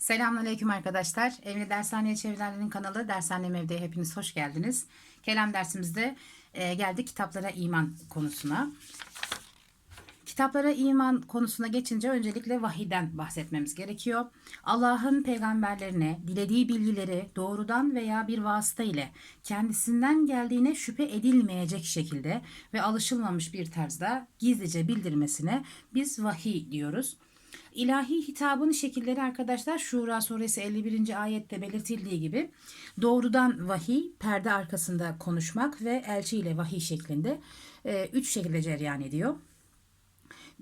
Selamünaleyküm arkadaşlar. Evli Dershaneye Çevirilenlerin kanalı Dershanem Evde hepiniz hoş geldiniz. Kelam dersimizde e, geldik kitaplara iman konusuna. Kitaplara iman konusuna geçince öncelikle vahiden bahsetmemiz gerekiyor. Allah'ın peygamberlerine dilediği bilgileri doğrudan veya bir vasıta ile kendisinden geldiğine şüphe edilmeyecek şekilde ve alışılmamış bir tarzda gizlice bildirmesine biz vahiy diyoruz. İlahi hitabın şekilleri arkadaşlar Şura suresi 51. ayette belirtildiği gibi doğrudan vahiy, perde arkasında konuşmak ve elçi ile vahiy şeklinde e, üç şekilde cereyan ediyor.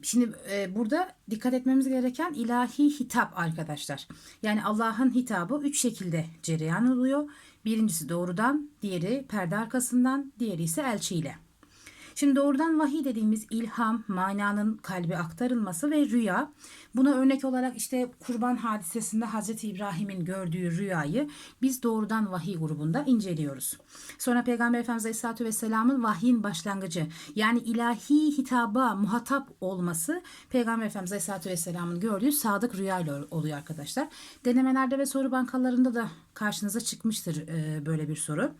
Şimdi e, burada dikkat etmemiz gereken ilahi hitap arkadaşlar. Yani Allah'ın hitabı üç şekilde cereyan oluyor. Birincisi doğrudan, diğeri perde arkasından, diğeri ise elçiyle. Şimdi doğrudan vahiy dediğimiz ilham, mananın kalbe aktarılması ve rüya. Buna örnek olarak işte kurban hadisesinde Hazreti İbrahim'in gördüğü rüyayı biz doğrudan vahiy grubunda inceliyoruz. Sonra Peygamber Efendimiz Aleyhisselatü Vesselam'ın vahyin başlangıcı yani ilahi hitaba muhatap olması Peygamber Efendimiz Aleyhisselatü Vesselam'ın gördüğü sadık rüyayla oluyor arkadaşlar. Denemelerde ve soru bankalarında da karşınıza çıkmıştır e, böyle bir soru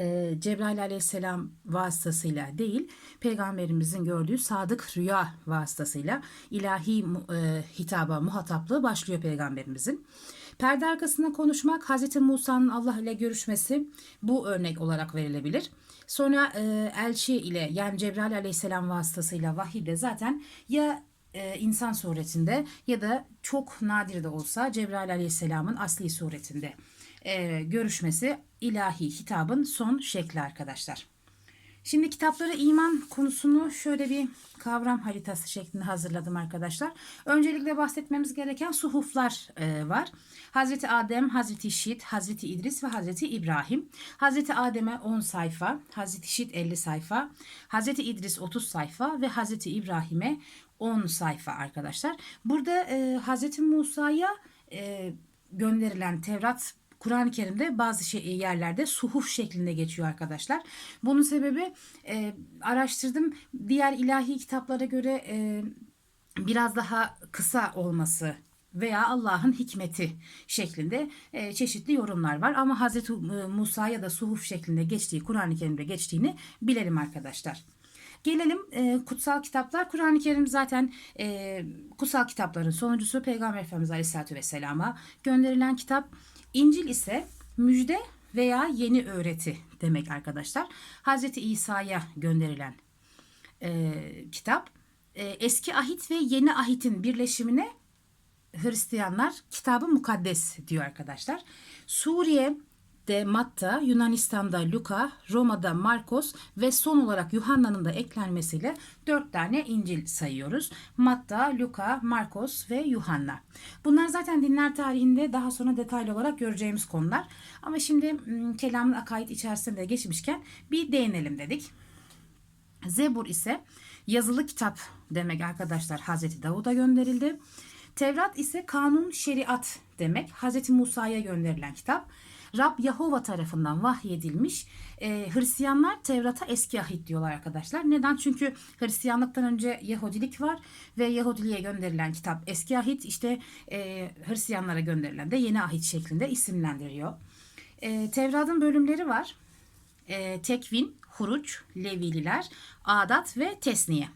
e, Cebrail aleyhisselam vasıtasıyla değil peygamberimizin gördüğü sadık rüya vasıtasıyla ilahi hitaba muhataplığı başlıyor peygamberimizin. Perde arkasında konuşmak Hazreti Musa'nın Allah ile görüşmesi bu örnek olarak verilebilir. Sonra elçi ile yani Cebrail aleyhisselam vasıtasıyla vahiy de zaten ya insan suretinde ya da çok nadir de olsa Cebrail aleyhisselamın asli suretinde görüşmesi ilahi hitabın son şekli arkadaşlar. Şimdi kitaplara iman konusunu şöyle bir kavram haritası şeklinde hazırladım arkadaşlar. Öncelikle bahsetmemiz gereken suhuflar e, var. Hazreti Adem, Hazreti Şit, Hazreti İdris ve Hazreti İbrahim. Hazreti Adem'e 10 sayfa, Hazreti Şit 50 sayfa, Hazreti İdris 30 sayfa ve Hazreti İbrahim'e 10 sayfa arkadaşlar. Burada e, Hazreti Musa'ya e, gönderilen Tevrat Kur'an-ı Kerim'de bazı şey, yerlerde suhuf şeklinde geçiyor arkadaşlar. Bunun sebebi e, araştırdım. Diğer ilahi kitaplara göre e, biraz daha kısa olması veya Allah'ın hikmeti şeklinde e, çeşitli yorumlar var. Ama Hazreti Musa ya da suhuf şeklinde geçtiği, Kur'an-ı Kerim'de geçtiğini bilelim arkadaşlar. Gelelim e, kutsal kitaplar. Kur'an-ı Kerim zaten e, kutsal kitapların sonuncusu Peygamber Efendimiz Aleyhisselatü Vesselam'a gönderilen kitap. İncil ise müjde veya yeni öğreti demek arkadaşlar. Hazreti İsa'ya gönderilen e, kitap. E, eski ahit ve yeni ahitin birleşimine Hristiyanlar kitabı mukaddes diyor arkadaşlar. Suriye de Matta, Yunanistan'da Luka, Roma'da Markos ve son olarak Yuhanna'nın da eklenmesiyle dört tane İncil sayıyoruz. Matta, Luka, Markos ve Yuhanna. Bunlar zaten dinler tarihinde daha sonra detaylı olarak göreceğimiz konular. Ama şimdi kelamın akaid içerisinde geçmişken bir değinelim dedik. Zebur ise yazılı kitap demek arkadaşlar Hazreti Davud'a gönderildi. Tevrat ise kanun şeriat demek. Hazreti Musa'ya gönderilen kitap. Rab Yahova tarafından vahyedilmiş. E, Hristiyanlar Tevrat'a eski ahit diyorlar arkadaşlar. Neden? Çünkü Hristiyanlıktan önce Yahudilik var ve Yahudiliğe gönderilen kitap eski ahit işte e, Hristiyanlara gönderilen de yeni ahit şeklinde isimlendiriyor. E, Tevrat'ın bölümleri var. E, tekvin, Huruç, Levililer, Adat ve Tesniye.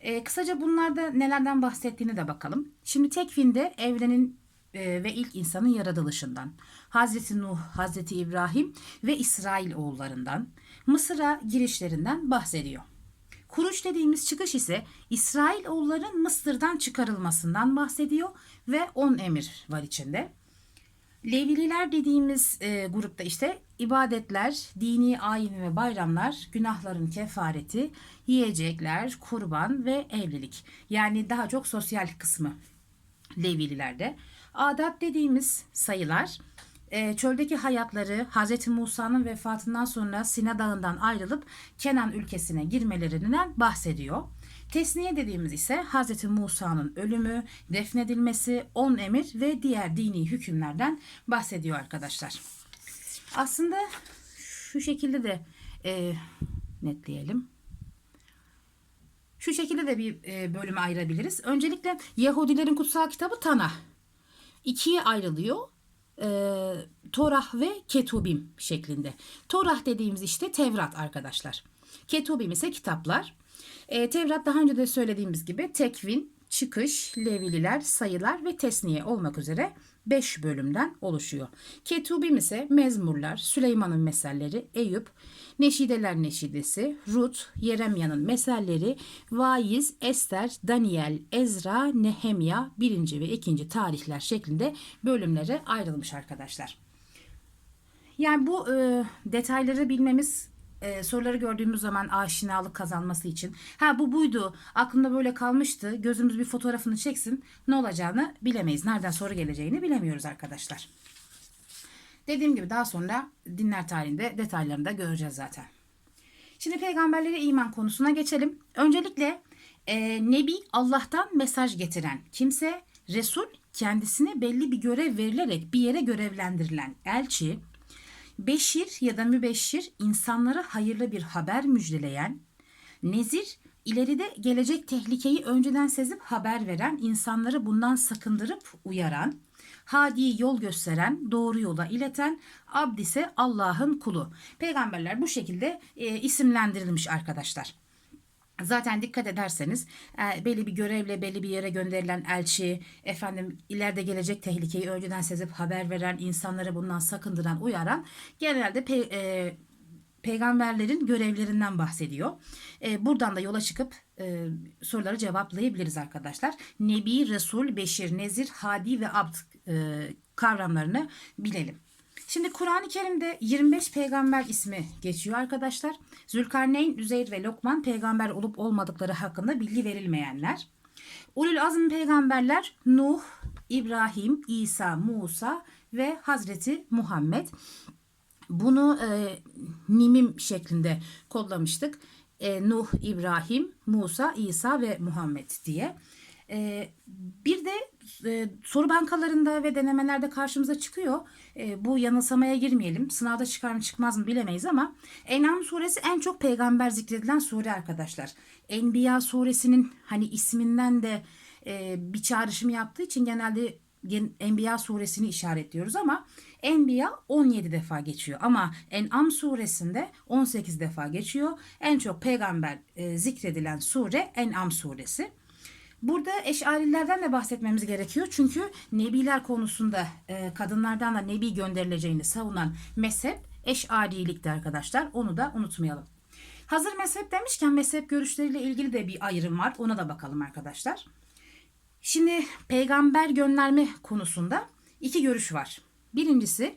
E, kısaca bunlarda nelerden bahsettiğini de bakalım. Şimdi tekvinde evrenin ve ilk insanın yaratılışından, Hazreti Nuh, Hazreti İbrahim ve İsrail oğullarından, Mısır'a girişlerinden bahsediyor. Kuruş dediğimiz çıkış ise İsrail oğulların Mısır'dan çıkarılmasından bahsediyor ve on emir var içinde. Levililer dediğimiz e, grupta işte ibadetler, dini ayin ve bayramlar, günahların kefareti, yiyecekler, kurban ve evlilik. Yani daha çok sosyal kısmı Levililerde. Adat dediğimiz sayılar e, çöldeki hayatları Hz. Musa'nın vefatından sonra Sina Dağı'ndan ayrılıp Kenan ülkesine girmelerinden bahsediyor. Tesniye dediğimiz ise Hz. Musa'nın ölümü, defnedilmesi, on emir ve diğer dini hükümlerden bahsediyor arkadaşlar. Aslında şu şekilde de e, netleyelim. Şu şekilde de bir e, bölüme ayırabiliriz. Öncelikle Yahudilerin kutsal kitabı Tanah. İkiye ayrılıyor. Ee, Torah ve Ketubim şeklinde. Torah dediğimiz işte Tevrat arkadaşlar. Ketubim ise kitaplar. Ee, Tevrat daha önce de söylediğimiz gibi tekvin, çıkış, levililer, sayılar ve tesniye olmak üzere 5 bölümden oluşuyor. Ketubim ise mezmurlar, Süleyman'ın meselleri, Eyüp, Neşideler Neşidesi, Rut, Yeremya'nın meselleri, Vaiz, Ester, Daniel, Ezra, Nehemya 1. ve 2. tarihler şeklinde bölümlere ayrılmış arkadaşlar. Yani bu e, detayları bilmemiz e, soruları gördüğümüz zaman aşinalık kazanması için. Ha bu buydu aklımda böyle kalmıştı gözümüz bir fotoğrafını çeksin ne olacağını bilemeyiz. Nereden soru geleceğini bilemiyoruz arkadaşlar. Dediğim gibi daha sonra dinler tarihinde detaylarını da göreceğiz zaten. Şimdi peygamberlere iman konusuna geçelim. Öncelikle e, Nebi Allah'tan mesaj getiren kimse, Resul kendisine belli bir görev verilerek bir yere görevlendirilen elçi, Beşir ya da mübeşşir insanlara hayırlı bir haber müjdeleyen, nezir ileride gelecek tehlikeyi önceden sezip haber veren, insanları bundan sakındırıp uyaran, hadi yol gösteren, doğru yola ileten, abd ise Allah'ın kulu. Peygamberler bu şekilde e, isimlendirilmiş arkadaşlar. Zaten dikkat ederseniz e, belli bir görevle belli bir yere gönderilen elçi, efendim ileride gelecek tehlikeyi önceden sezip haber veren, insanları bundan sakındıran, uyaran genelde pe- e, peygamberlerin görevlerinden bahsediyor. E, buradan da yola çıkıp e, soruları cevaplayabiliriz arkadaşlar. Nebi, Resul, Beşir, Nezir, Hadi ve Abd e, kavramlarını bilelim. Şimdi Kur'an-ı Kerim'de 25 peygamber ismi geçiyor arkadaşlar. Zülkarneyn, Üzeyr ve Lokman peygamber olup olmadıkları hakkında bilgi verilmeyenler. Ulul azm peygamberler Nuh, İbrahim, İsa, Musa ve Hazreti Muhammed. Bunu e, nimim şeklinde kodlamıştık. E, Nuh, İbrahim, Musa, İsa ve Muhammed diye. E, bir de e, soru bankalarında ve denemelerde karşımıza çıkıyor. E, bu yanılsamaya girmeyelim. Sınavda çıkar mı çıkmaz mı bilemeyiz ama En'am suresi en çok peygamber zikredilen sure arkadaşlar. Enbiya suresinin hani isminden de e, bir çağrışım yaptığı için genelde gen- Enbiya suresini işaretliyoruz ama Enbiya 17 defa geçiyor ama En'am suresinde 18 defa geçiyor. En çok peygamber e, zikredilen sure En'am suresi. Burada eşarilerden de bahsetmemiz gerekiyor. Çünkü nebiler konusunda e, kadınlardan da nebi gönderileceğini savunan mezhep eşarilikti arkadaşlar. Onu da unutmayalım. Hazır mezhep demişken mezhep görüşleriyle ilgili de bir ayrım var. Ona da bakalım arkadaşlar. Şimdi peygamber gönderme konusunda iki görüş var. Birincisi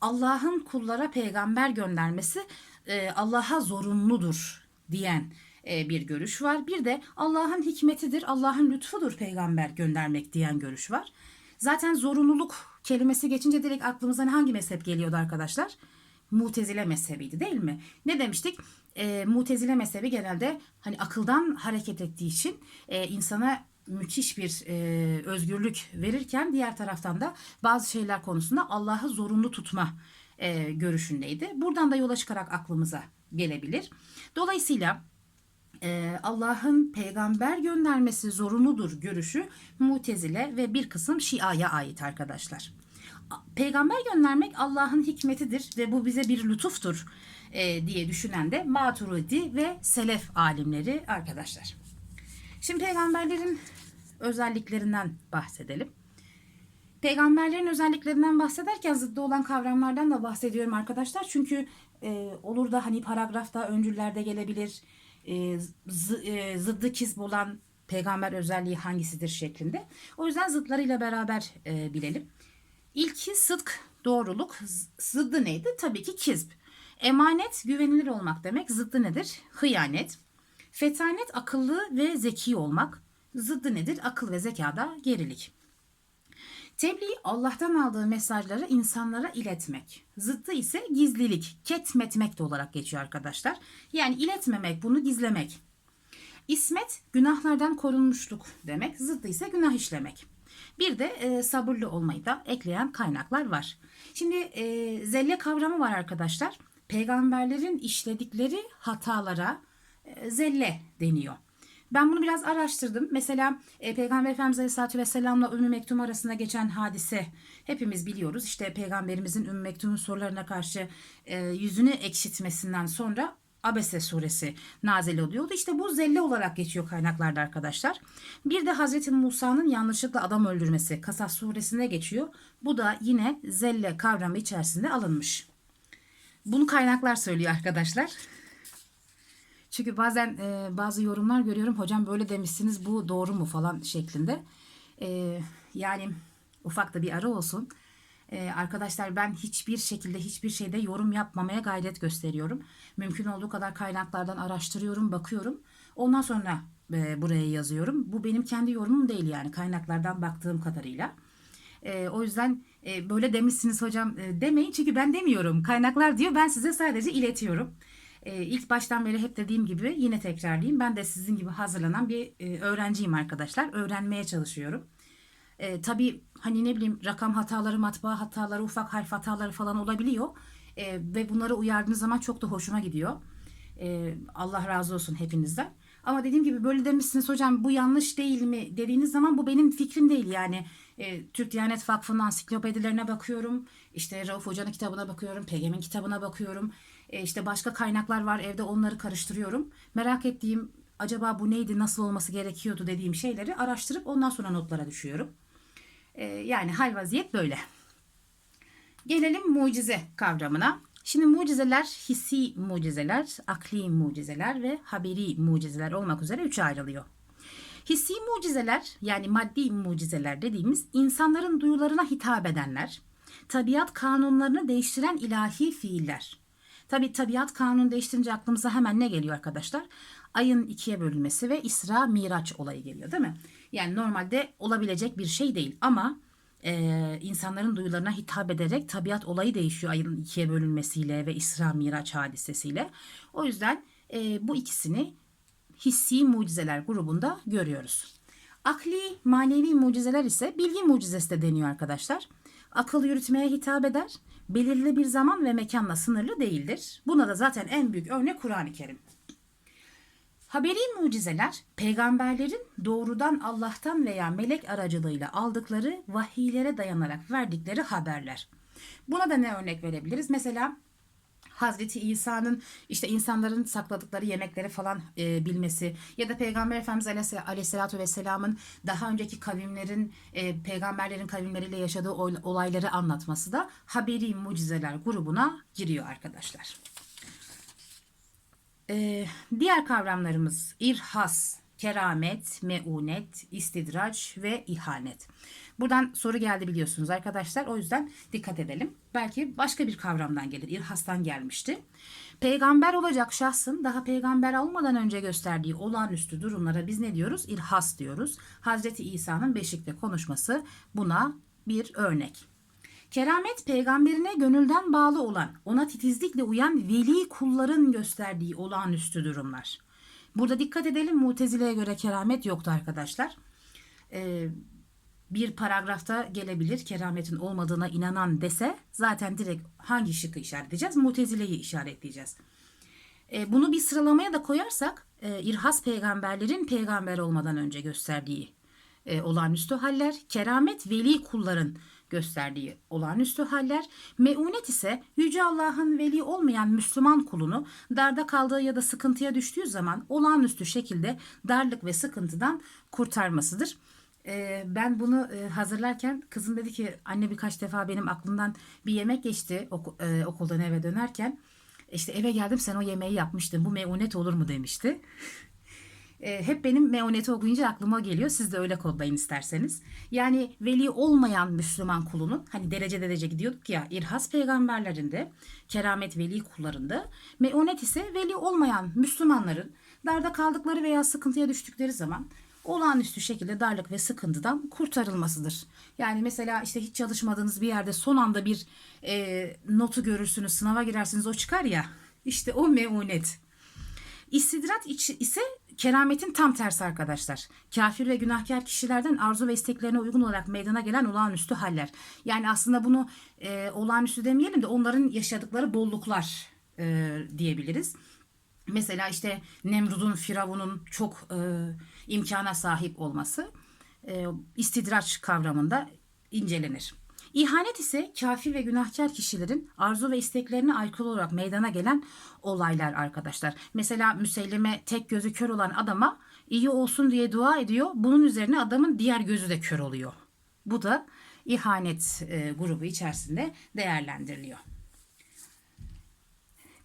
Allah'ın kullara peygamber göndermesi e, Allah'a zorunludur diyen bir görüş var. Bir de Allah'ın hikmetidir, Allah'ın lütfudur peygamber göndermek diyen görüş var. Zaten zorunluluk kelimesi geçince direkt aklımıza hangi mezhep geliyordu arkadaşlar? Mutezile mezhebiydi değil mi? Ne demiştik? E, mutezile mezhebi genelde hani akıldan hareket ettiği için e, insana müthiş bir e, özgürlük verirken diğer taraftan da bazı şeyler konusunda Allah'ı zorunlu tutma e, görüşündeydi. Buradan da yola çıkarak aklımıza gelebilir. Dolayısıyla e, Allah'ın peygamber göndermesi zorunludur görüşü Mutezile ve bir kısım Şia'ya ait arkadaşlar. Peygamber göndermek Allah'ın hikmetidir ve bu bize bir lütuftur e, diye düşünen de Maturidi ve Selef alimleri arkadaşlar. Şimdi peygamberlerin özelliklerinden bahsedelim. Peygamberlerin özelliklerinden bahsederken zıddı olan kavramlardan da bahsediyorum arkadaşlar. Çünkü e, olur da hani paragrafta öncüllerde gelebilir. E, zı, e, zıddı kizb olan peygamber özelliği hangisidir şeklinde. O yüzden zıtlarıyla beraber e, bilelim. İlki sıdk, doğruluk. Zıddı neydi? Tabii ki kizb. Emanet, güvenilir olmak demek. Zıddı nedir? Hıyanet. Fetanet, akıllı ve zeki olmak. Zıddı nedir? Akıl ve zekada gerilik. Tebliğ Allah'tan aldığı mesajları insanlara iletmek. Zıttı ise gizlilik, ketmetmek de olarak geçiyor arkadaşlar. Yani iletmemek, bunu gizlemek. İsmet günahlardan korunmuşluk demek. Zıttı ise günah işlemek. Bir de e, sabırlı olmayı da ekleyen kaynaklar var. Şimdi e, zelle kavramı var arkadaşlar. Peygamberlerin işledikleri hatalara e, zelle deniyor. Ben bunu biraz araştırdım. Mesela e, Peygamber Efendimiz Aleyhisselatü Vesselam'la Ümmü Mektum arasında geçen hadise hepimiz biliyoruz. İşte Peygamberimizin Ümmü Mektum'un sorularına karşı e, yüzünü ekşitmesinden sonra Abese suresi nazil oluyordu. İşte bu zelle olarak geçiyor kaynaklarda arkadaşlar. Bir de Hazreti Musa'nın yanlışlıkla adam öldürmesi Kasas suresinde geçiyor. Bu da yine zelle kavramı içerisinde alınmış. Bunu kaynaklar söylüyor arkadaşlar. Çünkü bazen e, bazı yorumlar görüyorum. Hocam böyle demişsiniz bu doğru mu falan şeklinde. E, yani ufak da bir ara olsun. E, arkadaşlar ben hiçbir şekilde hiçbir şeyde yorum yapmamaya gayret gösteriyorum. Mümkün olduğu kadar kaynaklardan araştırıyorum, bakıyorum. Ondan sonra e, buraya yazıyorum. Bu benim kendi yorumum değil yani kaynaklardan baktığım kadarıyla. E, o yüzden e, böyle demişsiniz hocam e, demeyin çünkü ben demiyorum. Kaynaklar diyor ben size sadece iletiyorum. E, ilk baştan beri hep dediğim gibi yine tekrarlayayım. Ben de sizin gibi hazırlanan bir e, öğrenciyim arkadaşlar. Öğrenmeye çalışıyorum. E, tabii hani ne bileyim rakam hataları, matbaa hataları, ufak harf hataları falan olabiliyor. E, ve bunları uyardığınız zaman çok da hoşuma gidiyor. E, Allah razı olsun hepinizden. Ama dediğim gibi böyle demişsiniz hocam bu yanlış değil mi dediğiniz zaman bu benim fikrim değil yani. E, Türk Diyanet Vakfı'nın ansiklopedilerine bakıyorum. İşte Rauf Hoca'nın kitabına bakıyorum. Pegem'in kitabına bakıyorum. E, işte başka kaynaklar var evde onları karıştırıyorum. Merak ettiğim acaba bu neydi nasıl olması gerekiyordu dediğim şeyleri araştırıp ondan sonra notlara düşüyorum. E, yani hal vaziyet böyle. Gelelim mucize kavramına. Şimdi mucizeler hissi mucizeler, akli mucizeler ve haberi mucizeler olmak üzere üçe ayrılıyor. Hissi mucizeler yani maddi mucizeler dediğimiz insanların duyularına hitap edenler, tabiat kanunlarını değiştiren ilahi fiiller. Tabi tabiat kanunu değiştirince aklımıza hemen ne geliyor arkadaşlar? Ayın ikiye bölünmesi ve İsra Miraç olayı geliyor değil mi? Yani normalde olabilecek bir şey değil ama e, insanların duyularına hitap ederek tabiat olayı değişiyor ayın ikiye bölünmesiyle ve İsra Miraç hadisesiyle. O yüzden e, bu ikisini hissi mucizeler grubunda görüyoruz. Akli, manevi mucizeler ise bilgi mucizesi de deniyor arkadaşlar. Akıl yürütmeye hitap eder, belirli bir zaman ve mekanla sınırlı değildir. Buna da zaten en büyük örnek Kur'an-ı Kerim. Haberi mucizeler, peygamberlerin doğrudan Allah'tan veya melek aracılığıyla aldıkları vahiylere dayanarak verdikleri haberler. Buna da ne örnek verebiliriz? Mesela Hazreti İsa'nın işte insanların sakladıkları yemekleri falan e, bilmesi ya da Peygamber Efendimiz Aleyhis- Aleyhisselatü Vesselam'ın daha önceki kavimlerin e, peygamberlerin kavimleriyle yaşadığı ol- olayları anlatması da haberi mucizeler grubuna giriyor arkadaşlar. Ee, diğer kavramlarımız irhas, keramet, meunet, istidraç ve ihanet. Buradan soru geldi biliyorsunuz arkadaşlar. O yüzden dikkat edelim. Belki başka bir kavramdan gelir. İrhastan gelmişti. Peygamber olacak şahsın daha peygamber olmadan önce gösterdiği olağanüstü durumlara biz ne diyoruz? İrhas diyoruz. Hazreti İsa'nın beşikte konuşması buna bir örnek. Keramet peygamberine gönülden bağlı olan, ona titizlikle uyan veli kulların gösterdiği olağanüstü durumlar. Burada dikkat edelim Mutezile'ye göre keramet yoktu arkadaşlar. Ee, bir paragrafta gelebilir kerametin olmadığına inanan dese zaten direkt hangi şıkkı işaretleyeceğiz? Mutezile'yi işaretleyeceğiz. E, bunu bir sıralamaya da koyarsak e, İrhas peygamberlerin peygamber olmadan önce gösterdiği e, olağanüstü haller, keramet veli kulların gösterdiği olağanüstü haller, meunet ise Yüce Allah'ın veli olmayan Müslüman kulunu darda kaldığı ya da sıkıntıya düştüğü zaman olağanüstü şekilde darlık ve sıkıntıdan kurtarmasıdır. Ee, ben bunu e, hazırlarken kızım dedi ki anne birkaç defa benim aklımdan bir yemek geçti oku- e, okuldan eve dönerken. İşte eve geldim sen o yemeği yapmıştın bu meunet olur mu demişti. E, hep benim meoneti okuyunca aklıma geliyor. Siz de öyle kodlayın isterseniz. Yani veli olmayan Müslüman kulunun hani derece derece gidiyorduk ya İrhas peygamberlerinde, keramet veli kullarında, meonet ise veli olmayan Müslümanların darda kaldıkları veya sıkıntıya düştükleri zaman olağanüstü şekilde darlık ve sıkıntıdan kurtarılmasıdır. Yani mesela işte hiç çalışmadığınız bir yerde son anda bir e, notu görürsünüz, sınava girersiniz o çıkar ya. İşte o meunet. İstidrat ise kerametin tam tersi arkadaşlar. Kafir ve günahkar kişilerden arzu ve isteklerine uygun olarak meydana gelen olağanüstü haller. Yani aslında bunu e, olağanüstü demeyelim de onların yaşadıkları bolluklar e, diyebiliriz. Mesela işte Nemrud'un, Firavun'un çok e, imkana sahip olması e, istidraç kavramında incelenir. İhanet ise kafir ve günahkar kişilerin arzu ve isteklerine aykırı olarak meydana gelen olaylar arkadaşlar. Mesela Müseyleme tek gözü kör olan adama iyi olsun diye dua ediyor. Bunun üzerine adamın diğer gözü de kör oluyor. Bu da ihanet e, grubu içerisinde değerlendiriliyor.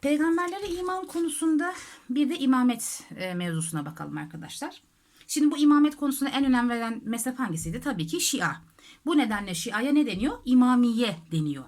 Peygamberlere iman konusunda bir de imamet e, mevzusuna bakalım arkadaşlar. Şimdi bu imamet konusuna en önem veren mezhep hangisiydi? Tabii ki Şia. Bu nedenle Şia'ya ne deniyor? İmamiye deniyor.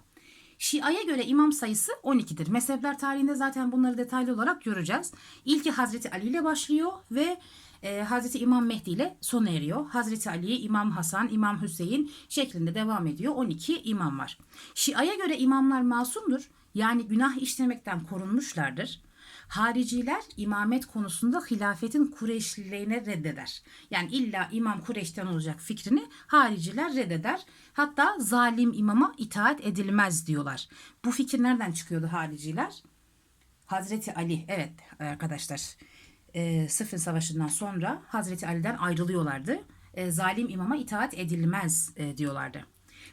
Şia'ya göre imam sayısı 12'dir. Mezhepler tarihinde zaten bunları detaylı olarak göreceğiz. İlki Hazreti Ali ile başlıyor ve e, Hazreti İmam Mehdi ile sona eriyor. Hazreti Ali, İmam Hasan, İmam Hüseyin şeklinde devam ediyor. 12 imam var. Şia'ya göre imamlar masumdur. Yani günah işlemekten korunmuşlardır. Hariciler imamet konusunda hilafetin Kureyşliliğine reddeder. Yani illa imam Kureyş'ten olacak fikrini hariciler reddeder. Hatta zalim imama itaat edilmez diyorlar. Bu fikir nereden çıkıyordu hariciler? Hazreti Ali evet arkadaşlar e, Sıfın Savaşı'ndan sonra Hazreti Ali'den ayrılıyorlardı. E, zalim imama itaat edilmez e, diyorlardı.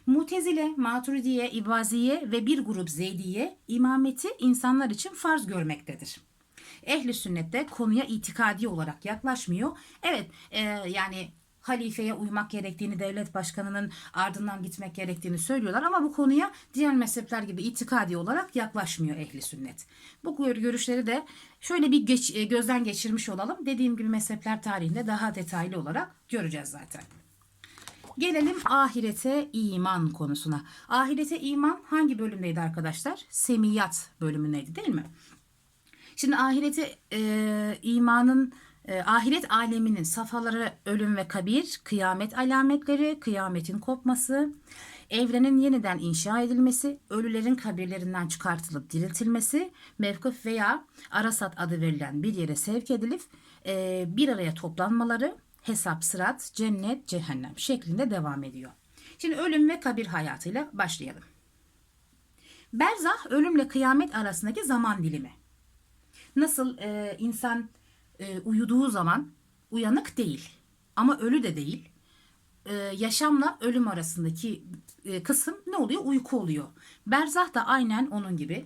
Mutezile, Maturidiye, İbaziye ve bir grup Zeydiye imameti insanlar için farz görmektedir. Ehli sünnette konuya itikadi olarak yaklaşmıyor. Evet e, yani halifeye uymak gerektiğini, devlet başkanının ardından gitmek gerektiğini söylüyorlar ama bu konuya diğer mezhepler gibi itikadi olarak yaklaşmıyor ehli sünnet. Bu görüşleri de şöyle bir geç, e, gözden geçirmiş olalım. Dediğim gibi mezhepler tarihinde daha detaylı olarak göreceğiz zaten. Gelelim ahirete iman konusuna. Ahirete iman hangi bölümdeydi arkadaşlar? Semiyat bölümündeydi değil mi? Şimdi ahirete e, imanın e, ahiret aleminin safhaları ölüm ve kabir, kıyamet alametleri, kıyametin kopması, evrenin yeniden inşa edilmesi, ölülerin kabirlerinden çıkartılıp diriltilmesi, mevkıf veya arasat adı verilen bir yere sevk edilip e, bir araya toplanmaları, hesap, sırat, cennet, cehennem şeklinde devam ediyor. Şimdi ölüm ve kabir hayatıyla başlayalım. Berzah ölümle kıyamet arasındaki zaman dilimi. Nasıl e, insan e, uyuduğu zaman uyanık değil ama ölü de değil. E, yaşamla ölüm arasındaki e, kısım ne oluyor? Uyku oluyor. Berzah da aynen onun gibi.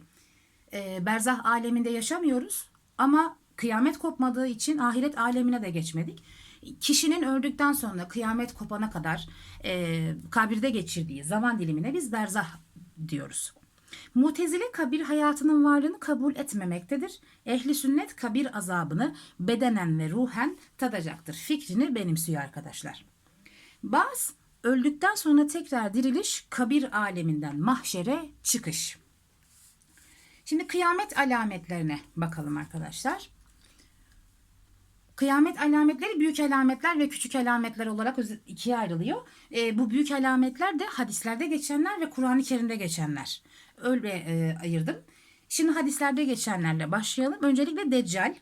E, berzah aleminde yaşamıyoruz ama kıyamet kopmadığı için ahiret alemine de geçmedik. Kişinin öldükten sonra kıyamet kopana kadar e, kabirde geçirdiği zaman dilimine biz berzah diyoruz. Mutezile kabir hayatının varlığını kabul etmemektedir. Ehli sünnet kabir azabını bedenen ve ruhen tadacaktır. Fikrini benimsiyor arkadaşlar. Bazı öldükten sonra tekrar diriliş kabir aleminden mahşere çıkış. Şimdi kıyamet alametlerine bakalım arkadaşlar. Kıyamet alametleri büyük alametler ve küçük alametler olarak ikiye ayrılıyor. E, bu büyük alametler de hadislerde geçenler ve Kur'an-ı Kerim'de geçenler. Öyle e, ayırdım. Şimdi hadislerde geçenlerle başlayalım. Öncelikle Deccal.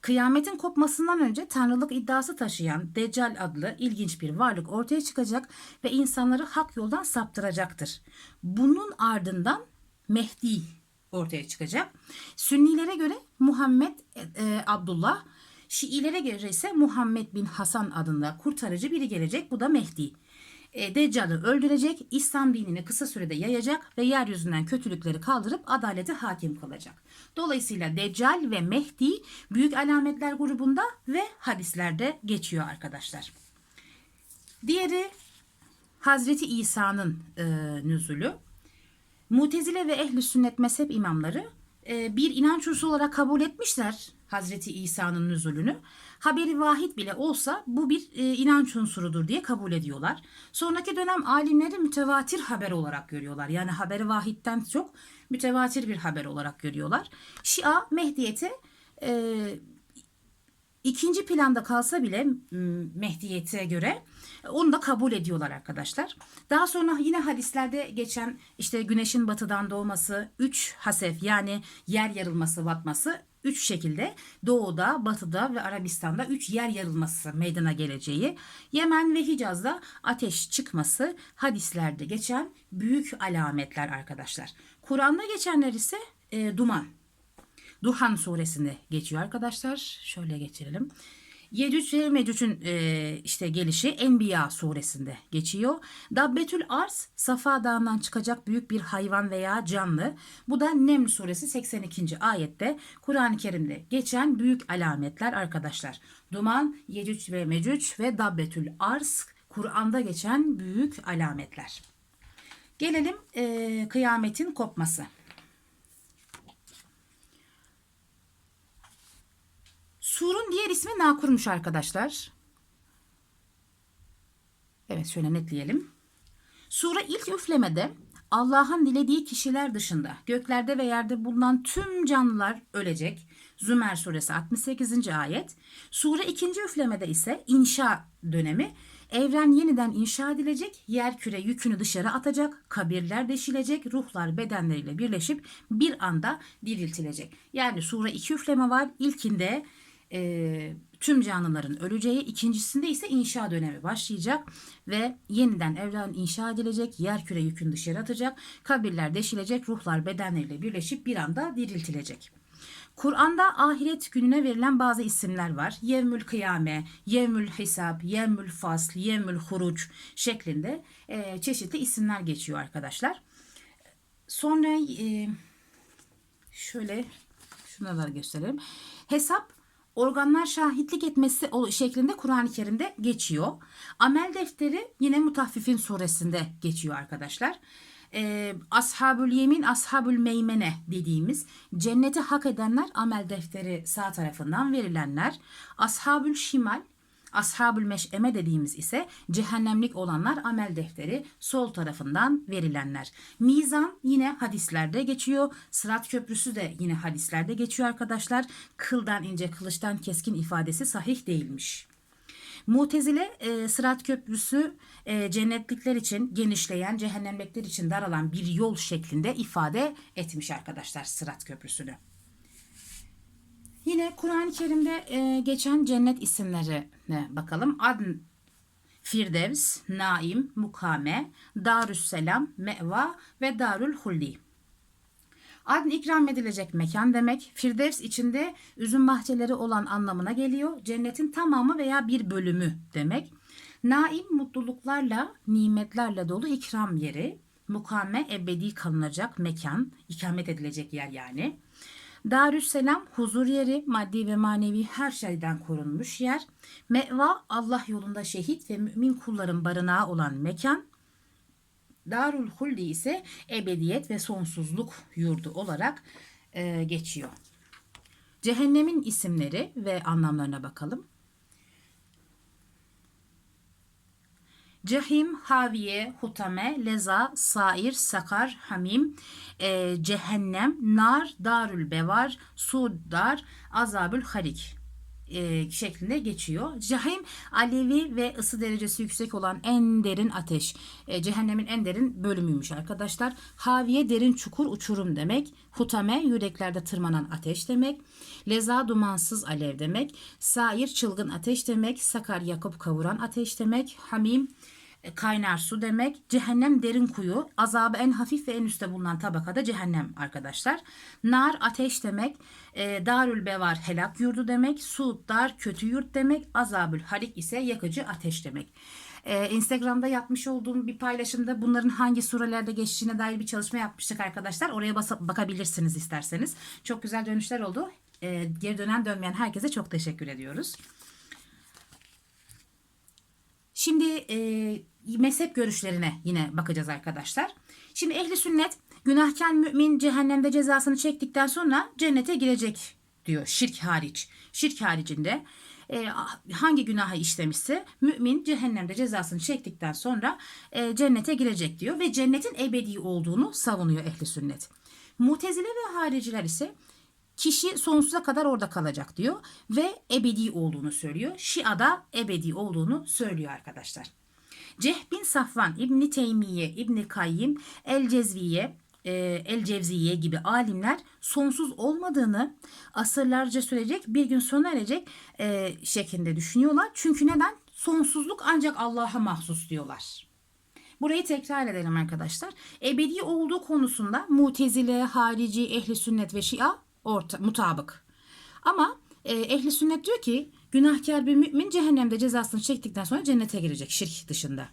Kıyametin kopmasından önce tanrılık iddiası taşıyan Deccal adlı ilginç bir varlık ortaya çıkacak ve insanları hak yoldan saptıracaktır. Bunun ardından Mehdi ortaya çıkacak. Sünnilere göre Muhammed e, Abdullah, Şiilere göre ise Muhammed bin Hasan adında kurtarıcı biri gelecek. Bu da Mehdi. E, Deccal'ı öldürecek, İslam dinini kısa sürede yayacak ve yeryüzünden kötülükleri kaldırıp adalete hakim kılacak. Dolayısıyla Deccal ve Mehdi büyük alametler grubunda ve hadislerde geçiyor arkadaşlar. Diğeri Hazreti İsa'nın e, nüzulü. Mutezile ve ehli sünnet mezhep imamları e, bir inanç unsuru olarak kabul etmişler Hazreti İsa'nın nüzulünü. Haberi vahid bile olsa bu bir e, inanç unsurudur diye kabul ediyorlar. Sonraki dönem alimleri mütevatir haber olarak görüyorlar. Yani haberi vahitten çok mütevatir bir haber olarak görüyorlar. Şia Mehdiyet'e e, ikinci planda kalsa bile Mehdiyet'e göre onu da kabul ediyorlar arkadaşlar. Daha sonra yine hadislerde geçen işte güneşin batıdan doğması, üç hasef yani yer yarılması, batması üç şekilde doğuda, batıda ve Arabistan'da üç yer yarılması meydana geleceği, Yemen ve Hicaz'da ateş çıkması hadislerde geçen büyük alametler arkadaşlar. Kur'an'da geçenler ise e, duman. Duhan suresinde geçiyor arkadaşlar. Şöyle geçirelim. Yecüc ve Mecüc'ün e, işte gelişi Enbiya suresinde geçiyor. Dabbetül Arz Safa Dağı'ndan çıkacak büyük bir hayvan veya canlı. Bu da Neml suresi 82. ayette Kur'an-ı Kerim'de geçen büyük alametler arkadaşlar. Duman, Yecüc ve Mecüc ve Dabbetül Arz Kur'an'da geçen büyük alametler. Gelelim e, kıyametin kopması. Sur'un diğer ismi Nakur'muş arkadaşlar. Evet şöyle netleyelim. Sura ilk üflemede Allah'ın dilediği kişiler dışında göklerde ve yerde bulunan tüm canlılar ölecek. Zümer suresi 68. ayet. Sure ikinci üflemede ise inşa dönemi. Evren yeniden inşa edilecek, yer küre yükünü dışarı atacak, kabirler deşilecek, ruhlar bedenleriyle birleşip bir anda diriltilecek. Yani sure iki üfleme var. İlkinde e, tüm canlıların öleceği, ikincisinde ise inşa dönemi başlayacak ve yeniden evren inşa edilecek, yer küre yükünü dışarı atacak, kabirler deşilecek, ruhlar bedenleriyle birleşip bir anda diriltilecek. Kur'an'da ahiret gününe verilen bazı isimler var. Yevmül kıyame, yevmül hesap, yevmül fasl, yevmül huruc şeklinde e, çeşitli isimler geçiyor arkadaşlar. Sonra e, şöyle şunları gösterelim. Hesap organlar şahitlik etmesi şeklinde Kur'an-ı Kerim'de geçiyor. Amel defteri yine Mutaffifin suresinde geçiyor arkadaşlar. Ee, Ashabül Yemin, Ashabül Meymene dediğimiz cenneti hak edenler amel defteri sağ tarafından verilenler. Ashabül Şimal, Ashabül Meş'eme dediğimiz ise cehennemlik olanlar amel defteri sol tarafından verilenler. Mizan yine hadislerde geçiyor. Sırat köprüsü de yine hadislerde geçiyor arkadaşlar. Kıldan ince kılıçtan keskin ifadesi sahih değilmiş. Mutezile e, sırat köprüsü e, cennetlikler için genişleyen, cehennemlikler için daralan bir yol şeklinde ifade etmiş arkadaşlar sırat köprüsünü. Yine Kur'an-ı Kerim'de e, geçen cennet isimlerine bakalım. Adn, Firdevs, Naim, Mukame, Darüsselam, Meva ve Darül Hulli. Adn ikram edilecek mekan demek. Firdevs içinde üzüm bahçeleri olan anlamına geliyor. Cennetin tamamı veya bir bölümü demek. Naim mutluluklarla, nimetlerle dolu ikram yeri. Mukame ebedi kalınacak mekan, ikamet edilecek yer yani. Darüsselam huzur yeri, maddi ve manevi her şeyden korunmuş yer. Meva Allah yolunda şehit ve mümin kulların barınağı olan mekan. Darul Huldi ise ebediyet ve sonsuzluk yurdu olarak e, geçiyor. Cehennemin isimleri ve anlamlarına bakalım. Cehim, Haviye, Hutame, Leza, Sair, Sakar, Hamim, e, Cehennem, Nar, Darül Bevar, Sudar, Azabül Harik e, şeklinde geçiyor. Cehim alevi ve ısı derecesi yüksek olan en derin ateş. E, cehennemin en derin bölümüymüş arkadaşlar. Haviye derin çukur uçurum demek. Hutame yüreklerde tırmanan ateş demek. Leza dumansız alev demek. Sair çılgın ateş demek. Sakar yakıp kavuran ateş demek. Hamim kaynar su demek. Cehennem derin kuyu. Azabı en hafif ve en üstte bulunan tabakada cehennem arkadaşlar. Nar ateş demek. E, darül bevar helak yurdu demek. Su dar kötü yurt demek. Azabül harik ise yakıcı ateş demek. Ee, Instagram'da yapmış olduğum bir paylaşımda bunların hangi surelerde geçtiğine dair bir çalışma yapmıştık arkadaşlar. Oraya basa- bakabilirsiniz isterseniz. Çok güzel dönüşler oldu. Ee, geri dönen dönmeyen herkese çok teşekkür ediyoruz. Şimdi e, mezhep görüşlerine yine bakacağız arkadaşlar. Şimdi ehli sünnet günahkar mümin cehennemde cezasını çektikten sonra cennete girecek diyor şirk hariç. Şirk haricinde e, hangi günahı işlemişse mümin cehennemde cezasını çektikten sonra e, cennete girecek diyor ve cennetin ebedi olduğunu savunuyor ehli sünnet. Mutezile ve hariciler ise kişi sonsuza kadar orada kalacak diyor ve ebedi olduğunu söylüyor. Şia da ebedi olduğunu söylüyor arkadaşlar. Cehbin Safvan, İbni Teymiye, İbni Kayyim, El Cezviye, El Cevziye gibi alimler sonsuz olmadığını asırlarca sürecek bir gün sona erecek e, şeklinde düşünüyorlar. Çünkü neden? Sonsuzluk ancak Allah'a mahsus diyorlar. Burayı tekrar edelim arkadaşlar. Ebedi olduğu konusunda Mutezile, Harici, Ehli Sünnet ve Şia orta, mutabık. Ama e, ehli sünnet diyor ki günahkar bir mümin cehennemde cezasını çektikten sonra cennete girecek şirk dışında.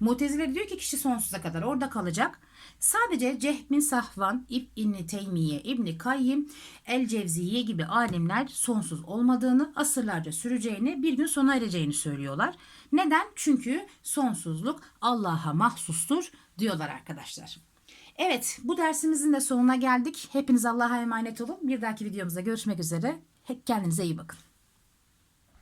Mutezile diyor ki kişi sonsuza kadar orada kalacak. Sadece Cehb bin Sahvan, İbn Teymiye, İbn Kayyim, El Cevziye gibi alimler sonsuz olmadığını, asırlarca süreceğini, bir gün sona ereceğini söylüyorlar. Neden? Çünkü sonsuzluk Allah'a mahsustur diyorlar arkadaşlar. Evet, bu dersimizin de sonuna geldik. Hepiniz Allah'a emanet olun. Bir dahaki videomuzda görüşmek üzere. Kendinize iyi bakın.